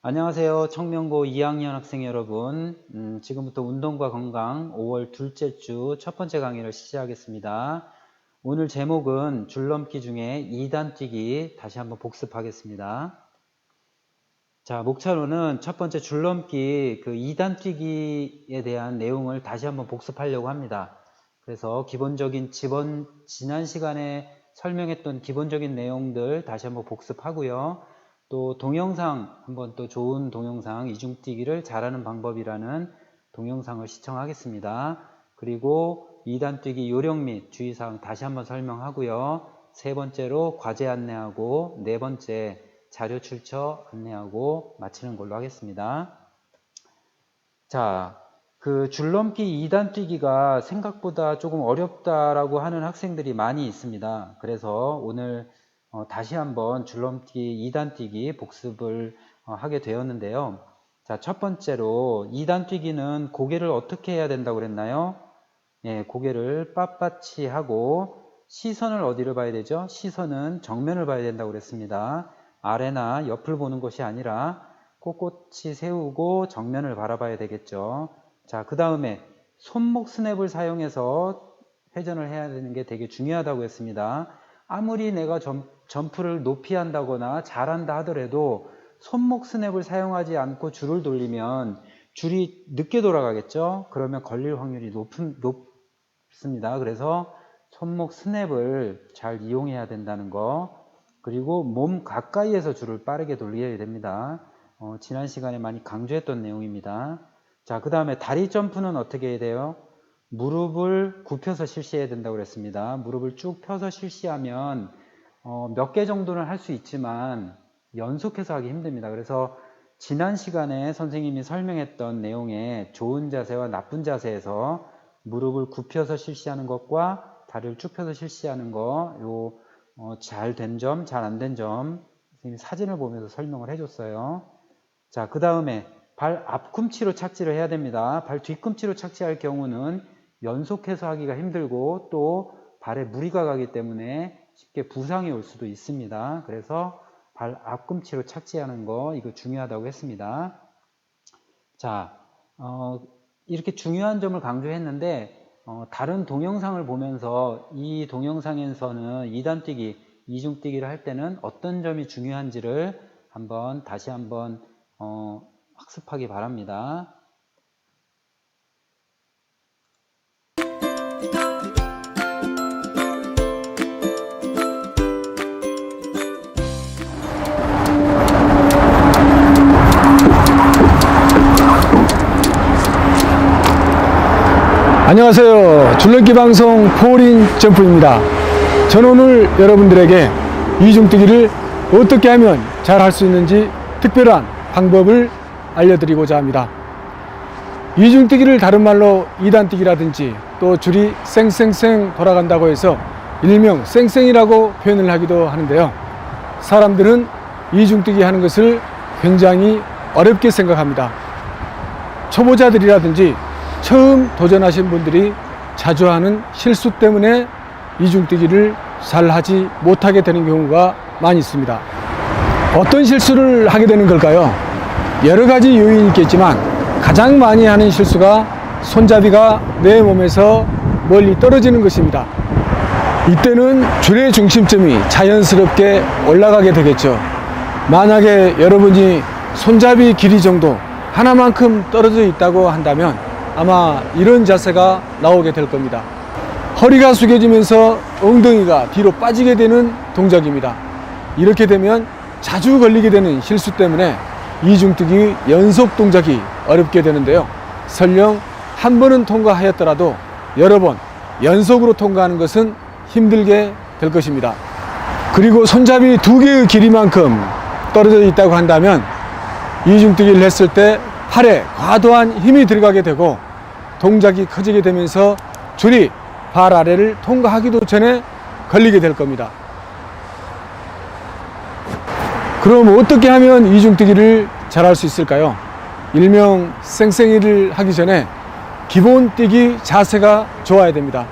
안녕하세요. 청명고 2학년 학생 여러분. 음, 지금부터 운동과 건강 5월 둘째 주 첫 번째 강의를 시작하겠습니다. 오늘 제목은 줄넘기 중에 2단 뛰기 다시 한번 복습하겠습니다. 자, 목차로는 첫 번째 줄넘기 그 2단 뛰기에 대한 내용을 다시 한번 복습하려고 합니다. 그래서 기본적인 지번, 지난 시간에 설명했던 기본적인 내용들 다시 한번 복습하고요. 또 동영상 한번 또 좋은 동영상 이중뛰기를 잘하는 방법이라는 동영상을 시청하겠습니다. 그리고 2단 뛰기 요령 및 주의사항 다시 한번 설명하고요. 세 번째로 과제 안내하고 네 번째 자료 출처 안내하고 마치는 걸로 하겠습니다. 자, 그 줄넘기 2단 뛰기가 생각보다 조금 어렵다라고 하는 학생들이 많이 있습니다. 그래서 오늘 어, 다시 한번 줄넘기 2단 뛰기 복습을 어, 하게 되었는데요. 자, 첫 번째로 2단 뛰기는 고개를 어떻게 해야 된다고 그랬나요? 예, 고개를 빳빳이 하고 시선을 어디를 봐야 되죠? 시선은 정면을 봐야 된다고 그랬습니다. 아래나 옆을 보는 것이 아니라 꼿꼿이 세우고 정면을 바라봐야 되겠죠. 자, 그 다음에 손목 스냅을 사용해서 회전을 해야 되는 게 되게 중요하다고 했습니다. 아무리 내가 점, 점프를 높이 한다거나 잘한다 하더라도 손목 스냅을 사용하지 않고 줄을 돌리면 줄이 늦게 돌아가겠죠? 그러면 걸릴 확률이 높은, 높습니다. 그래서 손목 스냅을 잘 이용해야 된다는 거. 그리고 몸 가까이에서 줄을 빠르게 돌려야 됩니다. 어, 지난 시간에 많이 강조했던 내용입니다. 자, 그 다음에 다리 점프는 어떻게 해야 돼요? 무릎을 굽혀서 실시해야 된다고 그랬습니다. 무릎을 쭉 펴서 실시하면 어, 몇 개 정도는 할 수 있지만 연속해서 하기 힘듭니다. 그래서 지난 시간에 선생님이 설명했던 내용에 좋은 자세와 나쁜 자세에서 무릎을 굽혀서 실시하는 것과 다리를 쭉 펴서 실시하는 거, 요, 어, 잘 된 점, 잘 안 된 점, 선생님이 사진을 보면서 설명을 해줬어요. 자, 그 다음에 발 앞꿈치로 착지를 해야 됩니다. 발 뒤꿈치로 착지할 경우는 연속해서 하기가 힘들고 또 발에 무리가 가기 때문에 쉽게 부상이 올 수도 있습니다. 그래서 발 앞꿈치로 착지하는 거 이거 중요하다고 했습니다. 자, 어, 이렇게 중요한 점을 강조했는데 어, 다른 동영상을 보면서 이 동영상에서는 2단 뛰기, 이중 뛰기를 할 때는 어떤 점이 중요한지를 한번 다시 한번 어, 학습하기 바랍니다. 안녕하세요. 줄넘기 방송 포린 점프입니다. 저는 오늘 여러분들에게 이중뛰기를 어떻게 하면 잘 할 수 있는지 특별한 방법을 알려드리고자 합니다. 이중뛰기를 다른 말로 이단뛰기라든지 또 줄이 쌩쌩쌩 돌아간다고 해서 일명 쌩쌩이라고 표현을 하기도 하는데요. 사람들은 이중뛰기 하는 것을 굉장히 어렵게 생각합니다. 초보자들이라든지 처음 도전하신 분들이 자주 하는 실수 때문에 이중뛰기를 잘 하지 못하게 되는 경우가 많이 있습니다. 어떤 실수를 하게 되는 걸까요? 여러 가지 요인이 있겠지만 가장 많이 하는 실수가 손잡이가 내 몸에서 멀리 떨어지는 것입니다. 이때는 줄의 중심점이 자연스럽게 올라가게 되겠죠. 만약에 여러분이 손잡이 길이 정도 하나만큼 떨어져 있다고 한다면 아마 이런 자세가 나오게 될 겁니다. 허리가 숙여지면서 엉덩이가 뒤로 빠지게 되는 동작입니다. 이렇게 되면 자주 걸리게 되는 실수 때문에 이중뛰기 연속 동작이 어렵게 되는데요. 설령 한 번은 통과하였더라도 여러 번 연속으로 통과하는 것은 힘들게 될 것입니다. 그리고 손잡이 두 개의 길이만큼 떨어져 있다고 한다면 이중뛰기를 했을 때 팔에 과도한 힘이 들어가게 되고 동작이 커지게 되면서 줄이 발 아래를 통과하기도 전에 걸리게 될 겁니다. 그럼 어떻게 하면 이중뛰기를 잘할 수 있을까요? 일명 쌩쌩이를 하기 전에 기본 뛰기 자세가 좋아야 됩니다.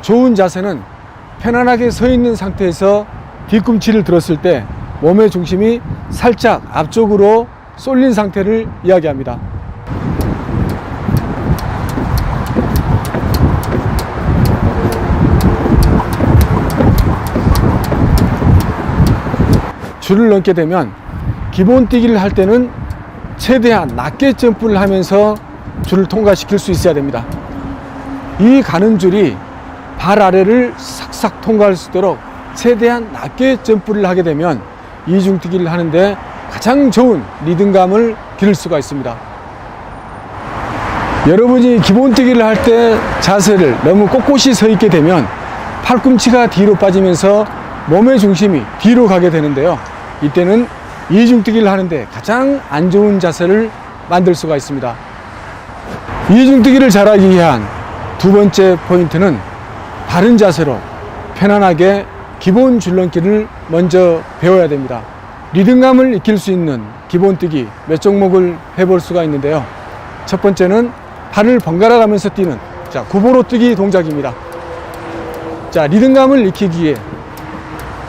좋은 자세는 편안하게 서 있는 상태에서 뒤꿈치를 들었을 때 몸의 중심이 살짝 앞쪽으로 쏠린 상태를 이야기합니다. 줄을 넘게 되면 기본 뛰기를 할 때는 최대한 낮게 점프를 하면서 줄을 통과시킬 수 있어야 됩니다. 이 가는 줄이 발 아래를 싹싹 통과할 수 있도록 최대한 낮게 점프를 하게 되면 이중뛰기를 하는데 가장 좋은 리듬감을 기를 수가 있습니다. 여러분이 기본뛰기를 할 때 자세를 너무 꼿꼿이 서 있게 되면 팔꿈치가 뒤로 빠지면서 몸의 중심이 뒤로 가게 되는데요. 이때는 이중뛰기를 하는데 가장 안 좋은 자세를 만들 수가 있습니다. 이중뛰기를 잘하기 위한 두 번째 포인트는 바른 자세로 편안하게 기본 줄넘기를 먼저 배워야 됩니다. 리듬감을 익힐 수 있는 기본뛰기 몇 종목을 해볼 수가 있는데요. 첫 번째는 발을 번갈아 가면서 뛰는 자, 구보로 뛰기 동작입니다. 자, 리듬감을 익히기 위해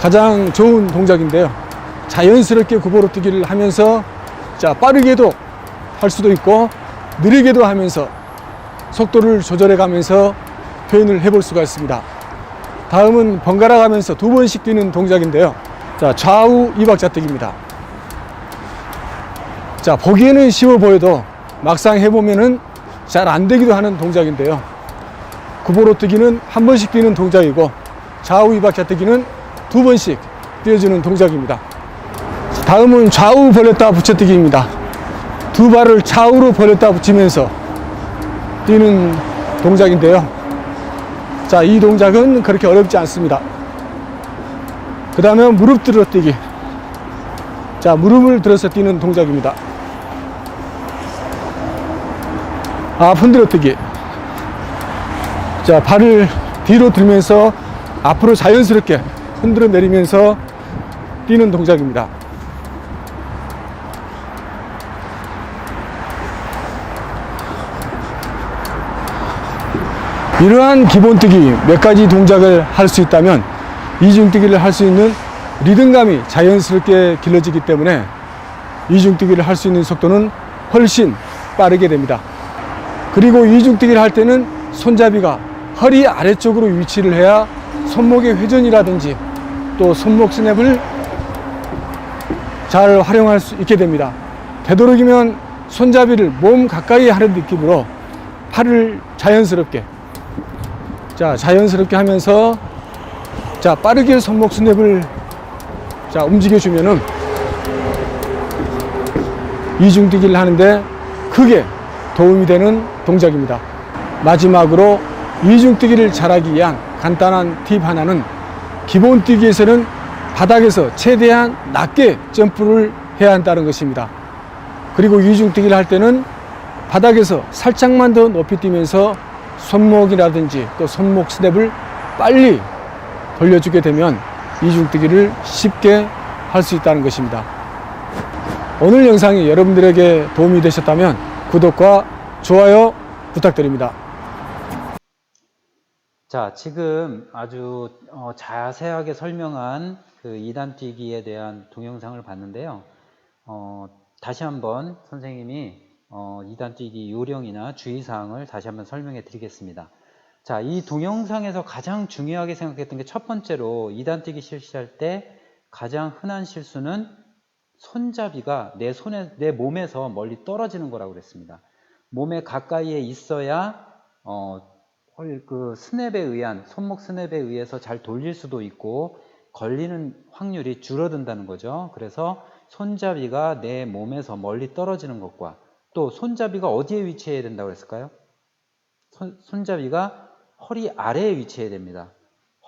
가장 좋은 동작인데요. 자연스럽게 구보로 뛰기를 하면서 자, 빠르게도 할 수도 있고 느리게도 하면서 속도를 조절해 가면서 표현을 해볼 수가 있습니다. 다음은 번갈아 가면서 두 번씩 뛰는 동작인데요. 자, 좌우 이박자뛰기입니다. 자, 보기에는 쉬워 보여도 막상 해보면은 잘 안 되기도 하는 동작인데요. 구보로 뛰기는 한 번씩 뛰는 동작이고 좌우 이박자뛰기는 두 번씩 뛰어주는 동작입니다. 다음은 좌우 벌렸다 붙여뛰기입니다. 두 발을 좌우로 벌렸다 붙이면서 뛰는 동작인데요. 자, 이 동작은 그렇게 어렵지 않습니다. 그 다음에 무릎 들어 뛰기. 자, 무릎을 들어서 뛰는 동작입니다. 아, 흔들어 뛰기. 자, 발을 뒤로 들면서 앞으로 자연스럽게 흔들어 내리면서 뛰는 동작입니다. 이러한 기본뛰기 몇 가지 동작을 할 수 있다면 이중뛰기를 할 수 있는 리듬감이 자연스럽게 길러지기 때문에 이중뛰기를 할 수 있는 속도는 훨씬 빠르게 됩니다. 그리고 이중뛰기를 할 때는 손잡이가 허리 아래쪽으로 위치를 해야 손목의 회전이라든지 또 손목 스냅을 잘 활용할 수 있게 됩니다. 되도록이면 손잡이를 몸 가까이 하는 느낌으로 팔을 자연스럽게 자, 자연스럽게 하면서 자, 빠르게 손목 스냅을 자, 움직여 주면은 이중뛰기를 하는데 크게 도움이 되는 동작입니다. 마지막으로 이중뛰기를 잘하기 위한 간단한 팁 하나는 기본 뛰기에서는 바닥에서 최대한 낮게 점프를 해야 한다는 것입니다. 그리고 이중뛰기를 할 때는 바닥에서 살짝만 더 높이 뛰면서 손목이라든지 또 손목 스냅을 빨리 돌려주게 되면 이중뛰기를 쉽게 할 수 있다는 것입니다. 오늘 영상이 여러분들에게 도움이 되셨다면 구독과 좋아요 부탁드립니다. 자, 지금 아주 어, 자세하게 설명한 그 2단 뛰기에 대한 동영상을 봤는데요. 어, 다시 한번 선생님이 어, 2단 뛰기 요령이나 주의사항을 다시 한번 설명해 드리겠습니다. 자, 이 동영상에서 가장 중요하게 생각했던 게 첫 번째로 2단 뛰기 실시할 때 가장 흔한 실수는 손잡이가 내 손에, 내 몸에서 멀리 떨어지는 거라고 그랬습니다. 몸에 가까이에 있어야, 어, 헐, 그 스냅에 의한, 손목 스냅에 의해서 잘 돌릴 수도 있고, 걸리는 확률이 줄어든다는 거죠. 그래서 손잡이가 내 몸에서 멀리 떨어지는 것과 또 손잡이가 어디에 위치해야 된다고 했을까요? 손, 손잡이가 허리 아래에 위치해야 됩니다.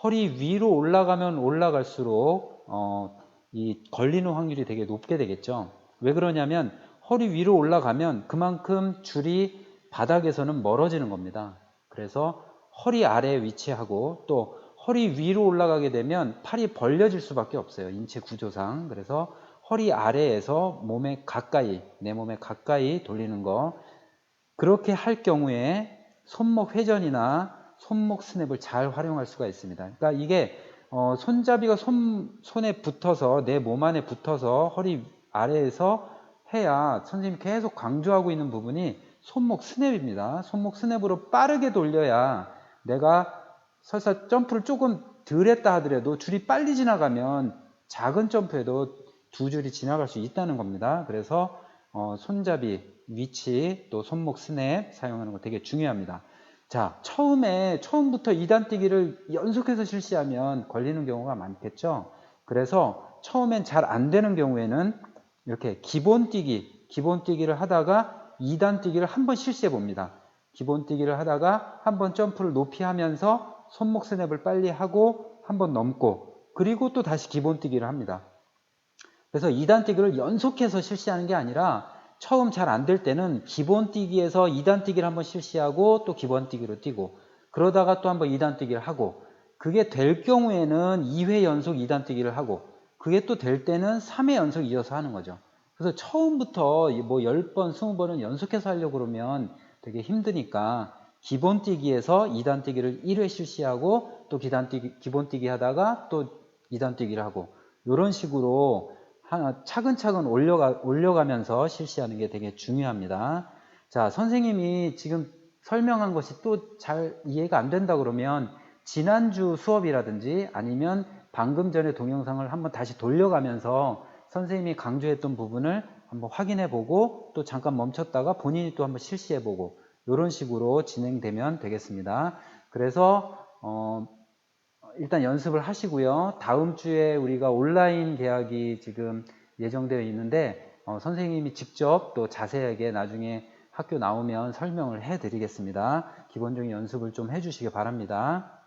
허리 위로 올라가면 올라갈수록 어, 이 걸리는 확률이 되게 높게 되겠죠. 왜 그러냐면 허리 위로 올라가면 그만큼 줄이 바닥에서는 멀어지는 겁니다. 그래서 허리 아래에 위치하고 또 허리 위로 올라가게 되면 팔이 벌려질 수밖에 없어요. 인체 구조상. 그래서 허리 아래에서 몸에 가까이, 내 몸에 가까이 돌리는 거. 그렇게 할 경우에 손목 회전이나 손목 스냅을 잘 활용할 수가 있습니다. 그러니까 이게 어, 손잡이가 손, 손에 붙어서 내 몸 안에 붙어서 허리 아래에서 해야 선생님이 계속 강조하고 있는 부분이 손목 스냅입니다. 손목 스냅으로 빠르게 돌려야 내가 설사 점프를 조금 덜 했다 하더라도 줄이 빨리 지나가면 작은 점프에도 두 줄이 지나갈 수 있다는 겁니다. 그래서 어, 손잡이 위치 또 손목 스냅 사용하는 거 되게 중요합니다. 자, 처음에 처음부터 2단 뛰기를 연속해서 실시하면 걸리는 경우가 많겠죠. 그래서 처음엔 잘 안 되는 경우에는 이렇게 기본 뛰기, 기본 뛰기를 하다가 2단 뛰기를 한 번 실시해 봅니다. 기본 뛰기를 하다가 한 번 점프를 높이 하면서 손목 스냅을 빨리 하고 한 번 넘고 그리고 또 다시 기본 뛰기를 합니다. 그래서 2단 뛰기를 연속해서 실시하는 게 아니라 처음 잘 안 될 때는 기본 뛰기에서 2단 뛰기를 한번 실시하고 또 기본 뛰기로 뛰고 그러다가 또 한번 2단 뛰기를 하고 그게 될 경우에는 2회 연속 2단 뛰기를 하고 그게 또 될 때는 3회 연속 이어서 하는 거죠. 그래서 처음부터 뭐 10번, 20번은 연속해서 하려고 그러면 되게 힘드니까 기본 뛰기에서 2단 뛰기를 1회 실시하고 또 기단 뛰기, 기본 뛰기 하다가 또 2단 뛰기를 하고 이런 식으로 차근차근 올려가, 올려가면서 실시하는 게 되게 중요합니다. 자, 선생님이 지금 설명한 것이 또 잘 이해가 안 된다 그러면 지난주 수업이라든지 아니면 방금 전에 동영상을 한번 다시 돌려가면서 선생님이 강조했던 부분을 한번 확인해 보고 또 잠깐 멈췄다가 본인이 또 한번 실시해 보고 이런 식으로 진행되면 되겠습니다. 그래서 어, 일단 연습을 하시고요. 다음 주에 우리가 온라인 계약이 지금 예정되어 있는데 어, 선생님이 직접 또 자세하게 나중에 학교 나오면 설명을 해 드리겠습니다. 기본적인 연습을 좀 해주시기 바랍니다.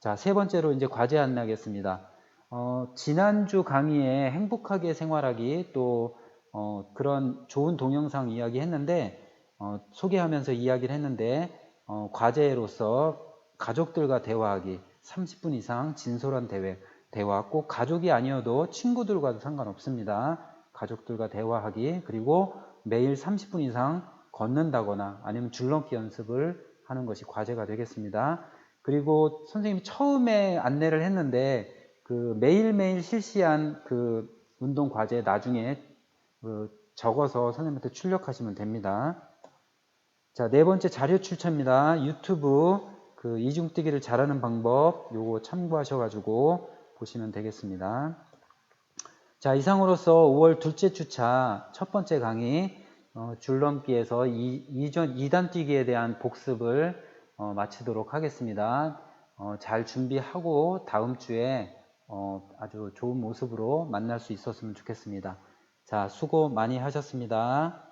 자, 세 번째로 이제 과제 안내하겠습니다. 어, 지난주 강의에 행복하게 생활하기 또 어, 그런 좋은 동영상 이야기 했는데 어, 소개하면서 이야기를 했는데 어, 과제로서 가족들과 대화하기 30분 이상 진솔한 대회 대화 꼭 가족이 아니어도 친구들과도 상관없습니다. 가족들과 대화하기 그리고 매일 30분 이상 걷는다거나 아니면 줄넘기 연습을 하는 것이 과제가 되겠습니다. 그리고 선생님이 처음에 안내를 했는데 그 매일매일 실시한 그 운동 과제 나중에 그 적어서 선생님한테 출력하시면 됩니다. 자, 네 번째 자료 출처입니다. 유튜브 그 이중뛰기를 잘하는 방법 요거 참고하셔가지고 보시면 되겠습니다. 자, 이상으로서 5월 둘째 주차 첫 번째 강의 어, 줄넘기에서 이, 이전 2단 뛰기에 대한 복습을 어, 마치도록 하겠습니다. 어, 잘 준비하고 다음 주에 어, 아주 좋은 모습으로 만날 수 있었으면 좋겠습니다. 자, 수고 많이 하셨습니다.